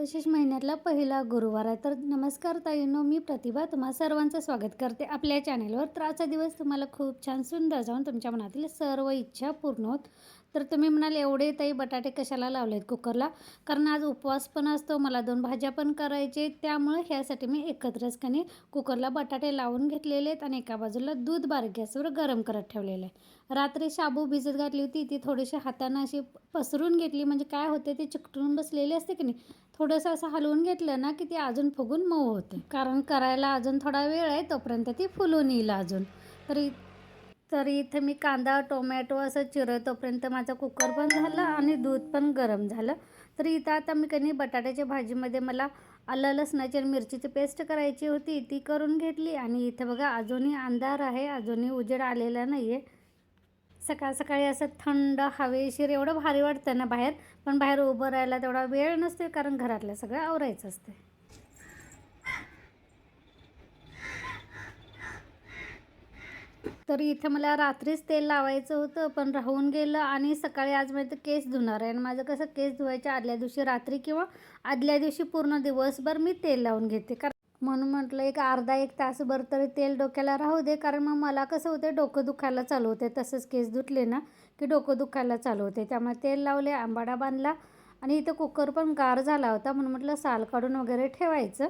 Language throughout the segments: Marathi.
मार्गशीर्ष महिन्यातला पहिला गुरुवार आहे. तर नमस्कार ताईनो मी प्रतिभा तुम्हा सर्वांचं स्वागत करते आपल्या चॅनेलवर तर आजचा दिवस तुम्हाला खूप छान सुंदर जाऊन तुमच्या मनातील सर्व इच्छा पूर्ण होत तर तुम्ही म्हणाल एवढे ताई बटाटे कशाला लावलेत कुकरला? कारण आज उपवास पण असतो मला दोन भाज्या पण करायचे त्यामुळे ह्यासाठी मी एकत्रच कणी कुकरला बटाटे लावून घेतलेले आहेत आणि एका बाजूला दूध बारीक गॅसवर गरम करत ठेवलेलं आहे रात्री शाबू भिजत घातली होती ती थोडीशी हातानं अशी पसरून घेतली. म्हणजे काय होते ती चिकटून बसलेली असते की नाही थोडंसं असं हलवून घेतलं ना की ती अजून फुगून मऊ होते. कारण करायला अजून थोडा वेळ आहे तोपर्यंत ती फुलून येईल अजून. तरी तर इथे मी कांदा टोमॅटो असं चिरवतोपर्यंत माझा कुकर पण झालं आणि दूध पण गरम झालं. तर इथं आता मी कधी बटाट्याच्या भाजीमध्ये मला आलं लसणाची आणि मिरचीची पेस्ट करायची होती ती करून घेतली. आणि इथं बघा अजूनही अंधार आहे अजूनही उजेड आलेला नाही आहे सकाळ सकाळी असं थंड हवेशीर एवढं भारी वाटतं ना बाहेर पण बाहेर उभं राहायला तेवढा वेळ नसते कारण घरातलं सगळं आवरायचं असते तर इथं मला रात्रीच तेल लावायचं होतं पण राहून गेलं आणि सकाळी आज माझं केस धुणार आहे. आणि माझं कसं केस धुवायच्या आदल्या दिवशी रात्री किंवा आदल्या दिवशी पूर्ण दिवसभर मी तेल लावून घेते. कारण म्हणून म्हटलं एक अर्धा एक तासभर तरी तेल डोक्याला राहू दे. कारण मग मला कसं होते डोकं दुखायला चालू होते. तसंच केस धुतले ना की डोकं दुखायला चालू होते. त्यामुळे तेल लावले आंबाडा बांधला आणि इथं कुकर पण गार झाला होता. म्हणून म्हटलं साल काढून वगैरे ठेवायचं.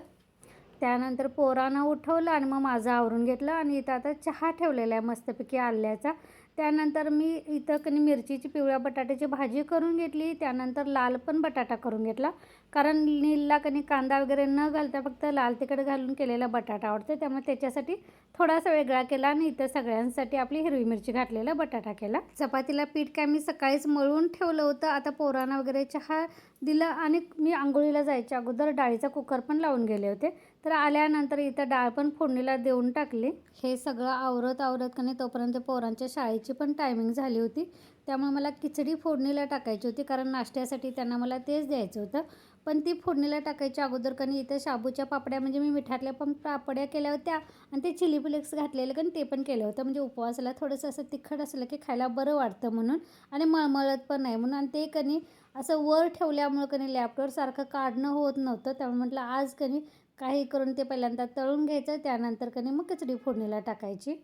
त्यानंतर पोरांना उठवलं आणि मग माझं आवरून घेतलं आणि इथं आता चहा ठेवलेला आहे मस्तपैकी आल्याचा. त्यानंतर मी इथं कनी मिरचीची पिवळ्या बटाट्याची भाजी करून घेतली. त्यानंतर लाल पण बटाटा करून घेतला. कारण नीलला कनी कांदा वगैरे न घालता फक्त लाल तिखट घालून केलेला बटाटा आवडतो. त्यामुळे त्याच्यासाठी थोडासा वेगळा केला आणि इथं सगळ्यांसाठी आपली हिरवी मिरची घातलेला बटाटा केला. चपातीला पीठ काय मी सकाळीच मळून ठेवलं होतं. आता पोरांना वगैरे चहा दिला आणि मी आंघोळीला जायच्या अगोदर डाळीचा कुकर पण लावून गेले होते. तर आल्यानंतर इथं डाळ पण फोडणीला देऊन टाकली. हे सगळं आवरत आवरत का तोपर्यंत पोरांच्या शाळेची पण टायमिंग झाली होती. त्यामुळे मला खिचडी फोडणीला टाकायची होती कारण नाश्त्यासाठी त्यांना मला तेच द्यायचं होतं. पण ती फोडणीला टाकायच्या अगोदर कणी इथं शाबूच्या पापड्या म्हणजे मी मिठातल्या पण पापड्या केल्या होत्या आणि ते चिली फ्लेक्स घातलेलं कारण ते पण केलं होतं. म्हणजे उपवासाला थोडंसं असं तिखट असलं की खायला बरं वाटतं म्हणून आणि मळमळत पण नाही म्हणून. आणि ते कणी असं वर ठेवल्यामुळं कणी लॅपटॉप सारखं काढणं होत नव्हतं. त्यामुळे म्हटलं आज कणी काही करून ते पहिल्यांदा तळून घ्यायचं त्यानंतर कणी मग खिचडी फोडणीला टाकायची.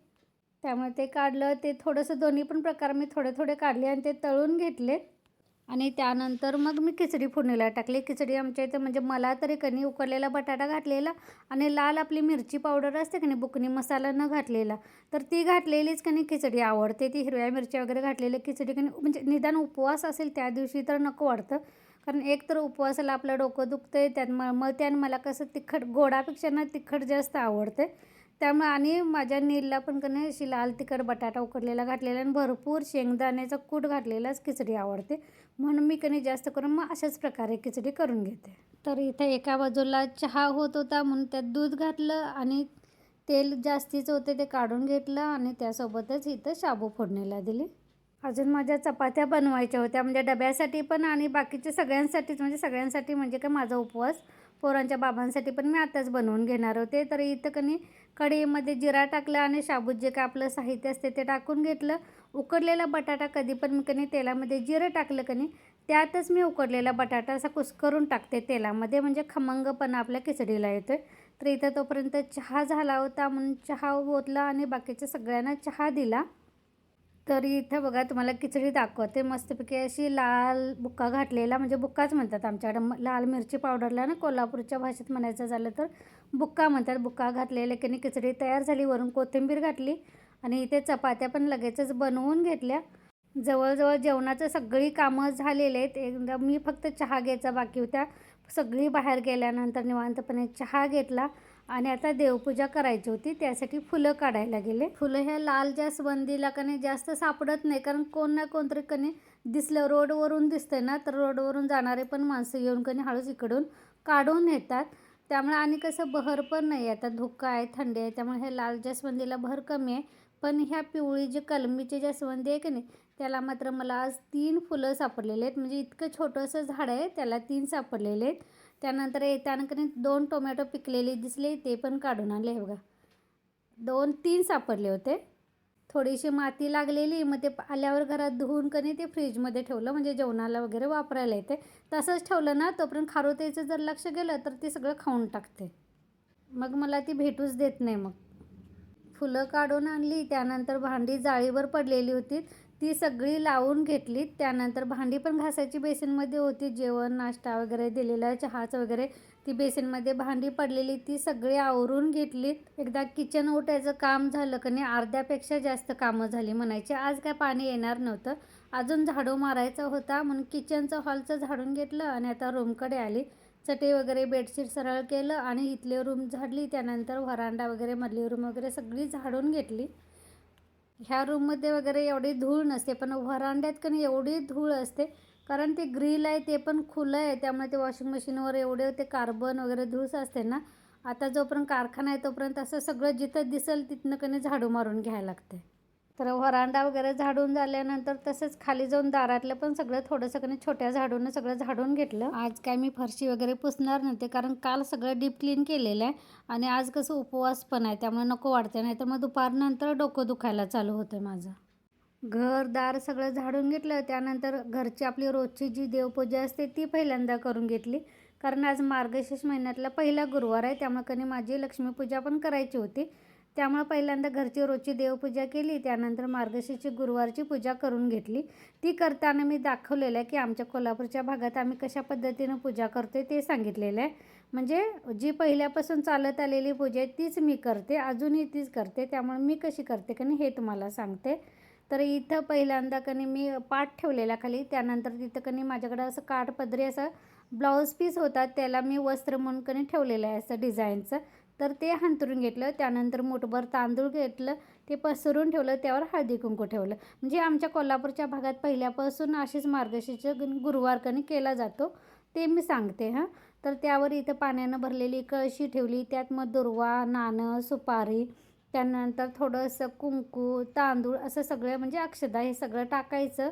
त्यामुळे ते काढलं ते थोडंसं दोन्ही पण प्रकार मी थोडे थोडे काढले आणि ते तळून घेतले. आणि त्यानंतर मग मी खिचडी फोडणीला टाकली. खिचडी आमच्या इथं म्हणजे मला तरी कणी उकडलेला बटाटा घातलेला आणि लाल आपली मिरची पावडर असते की नाही बुकनी मसाला न घातलेला. तर ती घातलेलीच कणी खिचडी आवडते. ती हिरव्या मिरच्या वगैरे घातलेली खिचडी कणी म्हणजे निदान उपवास असेल त्या दिवशी तर नको वाटतं. कारण एक तर उपवासाला आपलं डोकं दुखतं आहे त्यात मळमळते आणि मला कसं तिखट गोडापेक्षा ना तिखट जास्त आवडते. त्यामुळे आणि माझ्या नीलला पण कने अशी लाल तिखट बटाटा उकडलेला घातलेला आणि भरपूर शेंगदाण्याचा कूट घातलेलाच खिचडी आवडते. म्हणून मी कने जास्त करून मग अशाच प्रकारे खिचडी करून घेते. तर इथं एका बाजूला चहा होत होता म्हणून त्यात दूध घातलं आणि तेल जास्तीचं होते ते काढून घेतलं आणि त्यासोबतच इथं शाबू फोडणीला दिली. अजून माझ्या चपात्या बनवायच्या होत्या म्हणजे डब्यासाठी पण आणि बाकीच्या सगळ्यांसाठीच म्हणजे सगळ्यांसाठी म्हणजे काय माझा उपवास. पोरांच्या बाबांसाठी पण मी आताच बनवून घेणार होते. तर इथं कणी कढईमध्ये जिरा टाकला आणि शाबूत जे काय आपलं साहित्य असते ते टाकून घेतलं. उकडलेला बटाटा कधी पण मी कणी तेलामध्ये जिरं टाकलं कणी त्यातच मी उकडलेला बटाटा असा कुस्करून टाकते तेलामध्ये म्हणजे खमंगपणा आपल्या खिचडीला येतो तर इथं तोपर्यंत चहा झाला होता म्हणून चहा ओतला आणि बाकीच्या सगळ्यांना चहा दिला. तर इथं बघा तुम्हाला खिचडी दाखवते. मस्तपैकी अशी लाल बुक्का घातलेला म्हणजे बुक्काच म्हणतात आमच्याकडं. लाल मिरची पावडरला ना कोल्हापूरच्या भाषेत म्हणायचं झालं तर बुक्का म्हणतात बुक्का घातलेले. की नाही खिचडी तयार झाली वरून कोथिंबीर घातली आणि इथे चपात्या पण लगेचच बनवून घेतल्या. जवळजवळ जेवणाचं सगळी कामं झालेले आहेत. एकदा मी फक्त चहा घ्यायचा बाकी होत्या सगळी बाहेर गेल्यानंतर निवांतपणे चहा घेतला. आणि आता देवपूजा करायची होती त्यासाठी फुलं काढायला गेले. फुलं ह्या लाल जास्वंदीला कने जास्त सापडत नाही कारण कोण ना कोणतरी कने दिसलं रोडवरून दिसतंय ना तर रोडवरून जाणारे पण माणसं येऊन कने हळूच इकडून काढून येतात त्यामुळे आणि कसं बहर पण नाही आता धुकं आहे थंडी आहे त्यामुळे हे लाल जास्वंदीला भर कमी आहे. पण ह्या पिवळी जे कलमीचे जास्वंदी आहे की नाही त्याला मात्र मला आज तीन फुलं सापडलेले आहेत. म्हणजे इतकं छोटंसं झाड आहे त्याला तीन सापडलेले आहेत. त्यानंतर येताना की दोन टोमॅटो पिकलेले दिसले ते पण काढून आणले हे बघा. दोन तीन सापडले होते. थोडीशी माती लागलेली मग ते आल्यावर घरात धुवून कनी ते फ्रीजमध्ये ठेवलं म्हणजे जेवणाला वगैरे वापरायला येते. तसंच ठेवलं ना तोपर्यंत खारुताईचं जर लक्ष गेलं तर ते सगळं खाऊन टाकते. मग मला ती भेटूच देत नाही मग. फुलं काढून आणली त्यानंतर भांडी जाळीवर पडलेली होती. ती सगळी लावून घेतली. त्यानंतर भांडी पण घासायची बेसिनमध्ये होती. जेवण नाश्ता वगैरे दिलेला चहाचं वगैरे ती बेसिनमध्ये भांडी पडलेली. ती सगळी आवरून घेतली. एकदा किचन ओट्याचं काम झालं का नाही अर्ध्यापेक्षा जास्त कामं झाली म्हणायची. आज काय पाणी येणार नव्हतं. अजून झाडू मारायचा होता. म्हणून किचनचं हॉलचं झाडून घेतलं आणि आता रूमकडे आली. चटई वगैरे बेडशीट सरळ केलं आणि इथले रूम झाडली. त्यानंतर व्हरांडा वगैरे मधली रूम वगैरे सगळी झाडून घेतली. ह्या रूममध्ये वगैरे एवढी धूळ नसते पण व्हरांड्यात कधी एवढी धूळ असते कारण ते ग्रिल आहे ते पण खुलं आहे त्यामुळे ते वॉशिंग मशीनवर एवढे ते कार्बन वगैरे धूळ असते ना आता जोपर्यंत कारखाना आहे तोपर्यंत असं सगळं जिथं दिसेल तिथनं कणी झाडू मारून घ्यायला लागते तर व्हरांडा वगैरे झाडून झाल्यानंतर तसंच खाली जाऊन दारातलं पण सगळं थोडंसं कधी छोट्या झाडून सगळं झाडून घेतलं. आज काय मी फरशी वगैरे पुसणार नव्हते कारण काल सगळं डीप क्लीन केलेलं आहे आणि आज कसं उपवास पण आहे त्यामुळे नको वाटते नाही तर मग दुपारनंतर डोकं दुखायला चालू होतं माझं. घर दार सगळं झाडून घेतलं. त्यानंतर घरची आपली रोजची जी देवपूजा असते ती पहिल्यांदा करून घेतली. कारण आज मार्गशीर्ष महिन्यातला पहिला गुरुवार आहे त्यामुळे कधी माझी लक्ष्मीपूजा पण करायची होती. त्यामुळं पहिल्यांदा घरची रोजची देवपूजा केली त्यानंतर मार्गशीर्षची गुरुवारची पूजा करून घेतली. ती करताना मी दाखवलेलं आहे की आमच्या कोल्हापूरच्या भागात आम्ही कशा पद्धतीनं पूजा करतो ते सांगितलेलं आहे. म्हणजे जी पहिल्यापासून चालत आलेली पूजा आहे तीच मी करते अजूनही तीच करते त्यामुळे मी कशी करते का हे तुम्हाला सांगते. तर इथं पहिल्यांदा कनी मी पाठ ठेवलेला खाली त्यानंतर तिथं कनी माझ्याकडं असं काठपदरी असं ब्लाऊज पीस होता त्याला मी वस्त्र म्हणून कनी ठेवलेलं आहे असं डिझाईनचं. तर ते हंतरून घेतलं त्यानंतर मोठभर तांदूळ घेतलं ते पसरून ठेवलं त्यावर हळदी कुंकू ठेवलं. म्हणजे आमच्या कोल्हापूरच्या भागात पहिल्यापासून अशीच मार्गशीर्ष गुरुवारकनी केला जातो ते मी सांगते हां. तर त्यावर इथं पाण्यानं भरलेली कळशी ठेवली त्यात मग दुर्वा नाणं सुपारी त्यानंतर थोडंसं कुंकू तांदूळ असं सगळं म्हणजे अक्षदा हे सगळं टाकायचं.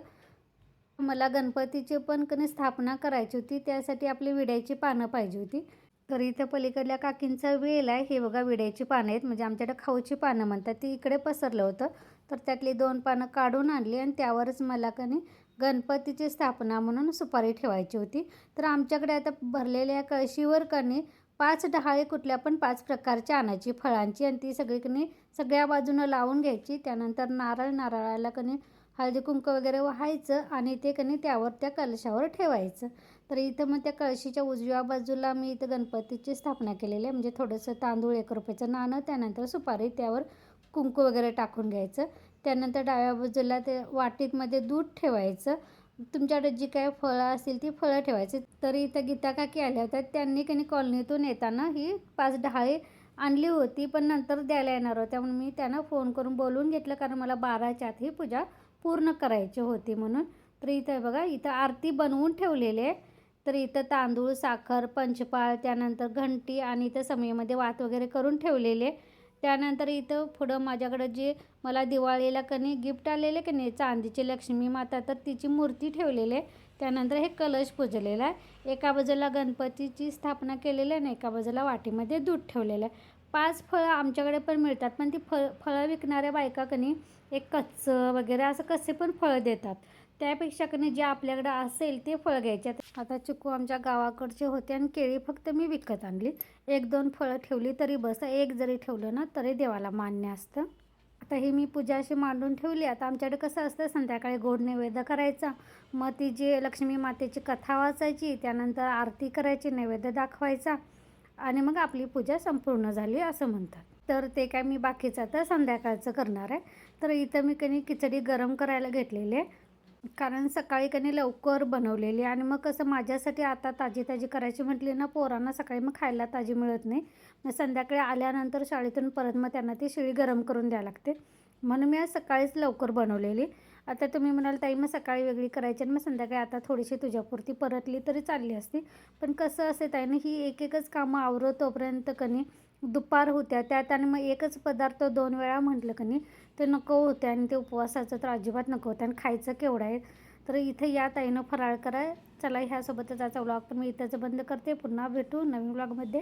मला गणपतीची पण कणी स्थापना करायची होती त्यासाठी आपली विड्याची पानं पाहिजे होती. तर इथं पलीकडल्या काकींचा वेल आहे. हे बघा विड्याची पानं आहेत. म्हणजे आमच्याकडे खाऊची पानं म्हणतात. ती इकडे पसरलं होतं. तर त्यातली दोन पानं काढून आणली आणि त्यावरच मला कनी गणपतीची स्थापना म्हणून सुपारी ठेवायची होती. तर आमच्याकडे आता भरलेल्या कळशीवर कनी पाच डहाळे कुठल्या पण पाच प्रकारच्या आणायची. फळांची आणि ती सगळीकडे सगळ्या बाजूनं लावून घ्यायची. त्यानंतर नारळ नारळाला कनी हळदी कुंकू वगैरे व्हायचं आणि ते कनी त्यावर त्या कलशावर ठेवायचं. तर इथं मग त्या कळशीच्या उजव्या बाजूला मी इथं गणपतीची स्थापना केलेली आहे. म्हणजे थोडंसं तांदूळ एक रुपयाचं नाणं त्यानंतर सुपारी त्यावर कुंकू वगैरे टाकून घ्यायचं. त्यानंतर डाव्या बाजूला ते वाटीतमध्ये दूध ठेवायचं. तुमच्याकडे जी काय फळं असतील ती फळं ठेवायची. तरी इथं गीता काकी आल्या होत्या. त्यांनी कनी कॉलनीतून येताना ही पाच डहाळे आणली होती पण नंतर द्यायला येणार होत्या. म्हणून मी त्यांना फोन करून बोलवून घेतलं कारण मला बाराच्या आत ही पूजा पूर्ण करायची होती म्हणून. तर इथं बघा इथं आरती बनवून ठेवलेली आहे. तर इथं तांदूळ साखर पंचपाळ त्यानंतर घंटी आणि इथं समयमध्ये वात वगैरे करून ठेवलेले. त्यानंतर इथं पुढं माझ्याकडं जे मला दिवाळीला कनी गिफ्ट आलेले की नाही चांदीची लक्ष्मी माता तर तिची मूर्ती ठेवलेली. आहे त्यानंतर हे कलश पुजलेला आहे. एका बाजूला गणपतीची स्थापना केलेली आहे आणि एका बाजूला वाटीमध्ये दूध ठेवलेलं आहे. पाच फळं आमच्याकडे पण मिळतात पण ती फळ फळं विकणाऱ्या बायका कनी एक कच्चं वगैरे असं कसे पण फळं देतात. त्यापेक्षा कनी जे आपल्याकडं असेल ते फळ घ्यायचे. आता चिकू आमच्या गावाकडचे होते आणि केळी फक्त मी विकत आणली. एक दोन फळं ठेवली तरी बस एक जरी ठेवलं ना तरी देवाला मान्य असतं. आता ही मी पूजा अशी मांडून ठेवली. आता आमच्याकडे कसं असतं संध्याकाळी गोड नैवेद्य करायचा. मग ती जी लक्ष्मी मातेची कथा वाचायची त्यानंतर आरती करायची नैवेद्य दाखवायचा आणि मग आपली पूजा संपूर्ण झाली असं म्हणतात. तर ते काय मी बाकीचं आता संध्याकाळचं करणार आहे. तर इथं मी कणी खिचडी गरम करायला घेतलेली आहे. कारण सकाळी कणी लवकर बनवलेली आणि मग कसं माझ्यासाठी आता ताजी ताजी करायची म्हटली ना पोरांना सकाळी मग खायला ताजी मिळत नाही. मग संध्याकाळी आल्यानंतर शाळेतून परत मग त्यांना ती शिळी गरम करून द्यावी लागते. म्हणून मी आज सकाळीच लवकर बनवलेली. आता तुम्ही म्हणाल ताई मग सकाळी वेगळी करायची आणि मग संध्याकाळी आता थोडीशी तुझ्यापुरती परतली तरी चालली असती. पण कसं असे ताईनं ही एक एकच कामं आवरतोपर्यंत कनी दुपार होत्या. त्यात आणि मग एकच पदार्थ दोन वेळा म्हटलं कनी ते नको होते आणि ते उपवासाचं तर अजिबात नको होतं. आणि खायचं केवढं आहे? तर इथे या ताईनं फराळ करा. चला ह्यासोबतच आजचा व्लॉग तर मी इथंच बंद करते. पुन्हा भेटू नवीन व्लॉगमध्ये